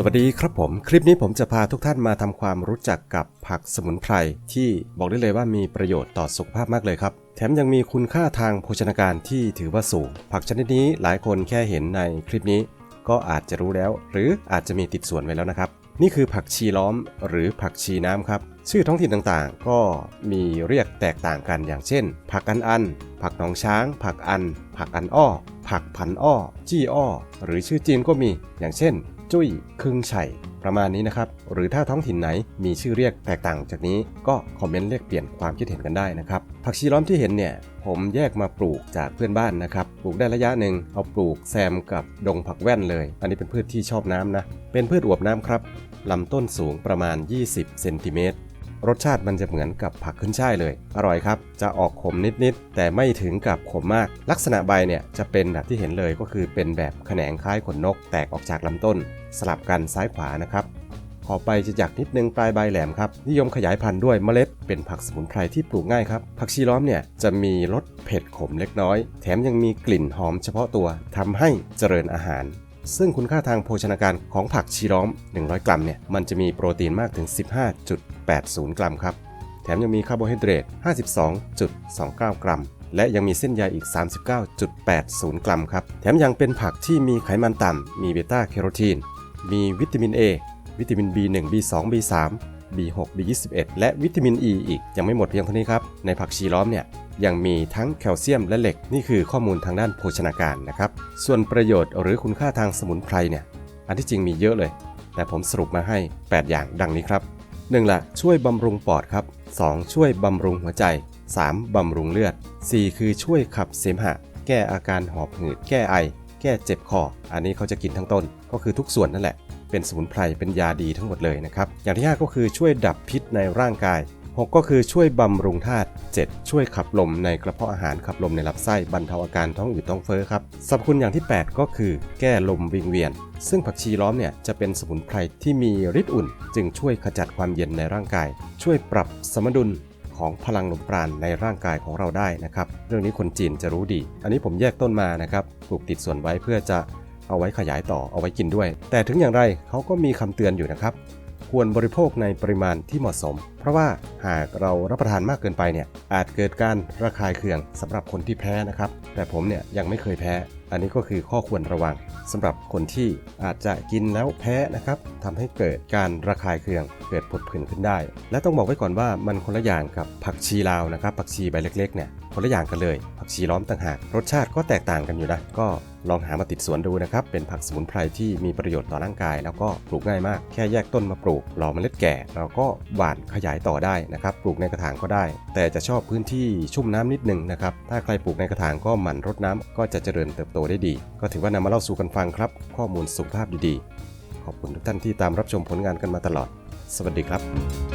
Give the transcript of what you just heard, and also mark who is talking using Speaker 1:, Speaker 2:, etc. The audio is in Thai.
Speaker 1: สวัสดีครับผม คลิปนี้ผมจะพาทุกท่านมาทำความรู้จักกับผักสมุนไพรที่บอกได้เลยว่ามีประโยชน์ต่อสุขภาพมากเลยครับ แถมยังมีคุณค่าทางโภชนาการที่ถือว่าสูง ผักชนิดนี้หลายคนแค่เห็นในคลิปนี้ ก็อาจจะรู้แล้ว หรืออาจจะมีติดส่วนไว้แล้วนะครับ นี่คือผักชีล้อมหรือผักชีน้ำครับ ชื่อท้องถิ่นต่างๆ ก็มีเรียกแตกต่างกันอย่างเช่น ผักอันอัน ผักหนองช้าง ผักอัน ผักอันอ้อ ผักพันอ้อ จี้อ้อ หรือชื่อจีนก็มีอย่างเช่น จุ้ยคึงไฉ่ประมาณนี้นะครับ หรือถ้าท้องถิ่นไหนมีชื่อเรียกแตกต่างจากนี้ก็คอมเมนต์เรียกเปลี่ยนความคิดเห็นกันได้นะครับ ผักชีล้อมที่เห็นเนี่ยผมแยกมาปลูกจากเพื่อนบ้านนะครับ ปลูกได้ระยะหนึ่งเอาปลูกแซมกับดงผักแว่นเลย อันนี้เป็นพืชที่ชอบน้ำนะ เป็นพืชอวบน้ำครับลำต้นสูงประมาณ 20 เซนติเมตร รสชาติมันจะเหมือนกับผักขึ้นช่ายเลย อร่อยครับ จะออกขมนิดๆ แต่ไม่ถึงกับขมมาก ลักษณะใบเนี่ยจะเป็นแบบที่เห็นเลยก็คือเป็นแบบแขนงคล้ายขนนก แตกออกจากลำต้น สลับกันซ้ายขวานะครับขอไปจะหยักนิดนึงปลายใบแหลมครับ นิยมขยายพันธุ์ด้วยเมล็ดเป็นผักสมุนไพรที่ปลูกง่ายครับ ผักชีล้อมเนี่ยจะมีรสเผ็ดขมเล็กน้อย แถมยังมีกลิ่นหอมเฉพาะตัวทำให้เจริญอาหาร ซึ่งคุณค่าทางโภชนาการของผักชีล้อม 100 กรัมเนี่ยมันจะมีโปรตีนมากถึง 15.80 กรัมครับ แถมยังมีคาร์โบไฮเดรต 52.29 กรัม และยังมีเส้นใยอีก 39.80 กรัมครับ แถมยังเป็นผักที่มีไขมันต่ำ มีเบต้าแคโรทีน มีวิตามิน A วิตามิน B1 B2 B3 B6 B21 และวิตามิน E อีกยังไม่หมดเพียงเท่านี้ครับ ในผักชีล้อมเนี่ย ยังมีทั้งแคลเซียมและเหล็ก นี่คือข้อมูลทางด้านโภชนาการนะครับ ส่วนประโยชน์หรือคุณค่าทางสมุนไพรเนี่ย อันที่จริงมีเยอะเลย แต่ผมสรุปมาให้ 8 อย่างดังนี้ครับ 1. ละช่วยบำรุงปอดครับ 2. ช่วยบำรุงหัวใจ 3. บำรุงเลือด 4. คือช่วยขับเสมหะ แก้อาการหอบหืด แก้ไอ แก้เจ็บคอ อันนี้เขาจะกินทั้งต้น ก็คือทุกส่วนนั่นแหละ เป็นสมุนไพร เป็นยาดีทั้งหมดเลยนะครับ อย่างที่ 5 ก็คือช่วยดับพิษในร่างกาย 6 ก็คือช่วยบำรุงธาตุ 7 ช่วยขับลมในกระเพาะอาหารขับลมในลำไส้บรรเทาอาการท้องอืดท้องเฟ้อครับสรรพคุณอย่างที่ 8 ก็คือแก้ลมวิงเวียน ซึ่งผักชีล้อมเนี่ยจะเป็นสมุนไพรที่มีฤทธิ์อุ่น จึงช่วยขจัดความเย็นในร่างกาย ช่วยปรับสมดุลของพลังลมปราณในร่างกายของเราได้นะครับ เรื่องนี้คนจีนจะรู้ดี อันนี้ผมแยกต้นมานะครับปลูกติดส่วนไว้เพื่อจะเอาไว้ขยายต่อเอาไว้กินด้วย แต่ถึงอย่างไรเขาก็มีคำเตือนอยู่นะครับ ควรบริโภคในปริมาณที่เหมาะสม ราะว่าหากเรารับประทานมากเกินไปเนี่ยอาจเกิดการระคายเคืองสำหรับคนที่แพ้นะครับ แต่ผมเนี่ยยังไม่เคยแพ้ อันนี้ก็คือข้อควรระวังสำหรับคนที่อาจจะกินแล้วแพ้นะครับทำให้เกิดการระคายเคืองเกิดผดผื่นขึ้นได้ และต้องบอกไว้ก่อนว่ามันคนละอย่างกับผักชีลาวนะครับ ผักชีใบเล็กๆเนี่ยคนละอย่างกันเลย ผักชีล้อมต่างหาก รสชาติก็แตกต่างกันอยู่นะก็ลองหามาติดสวนดูนะครับ เป็นผักสมุนไพรที่มีประโยชน์ต่อร่างกาย แล้วก็ปลูกง่ายมาก แค่แยกต้นมาปลูกรอเมล็ดแก่ เราก็หว่านขยายต่อได้นะครับ ปลูกในกระถางก็ได้ แต่จะชอบพื้นที่ชุ่มน้ำนิดหนึ่งนะครับ ถ้าใครปลูกในกระถางก็หมั่นรดน้ำก็จะเจริญเติบโตได้ดี ก็ถือว่านำมาเล่าสู่กันฟังครับ ข้อมูลสุขภาพดีๆ ขอบคุณทุกท่านที่ตามรับชมผลงานกันมาตลอด สวัสดีครับ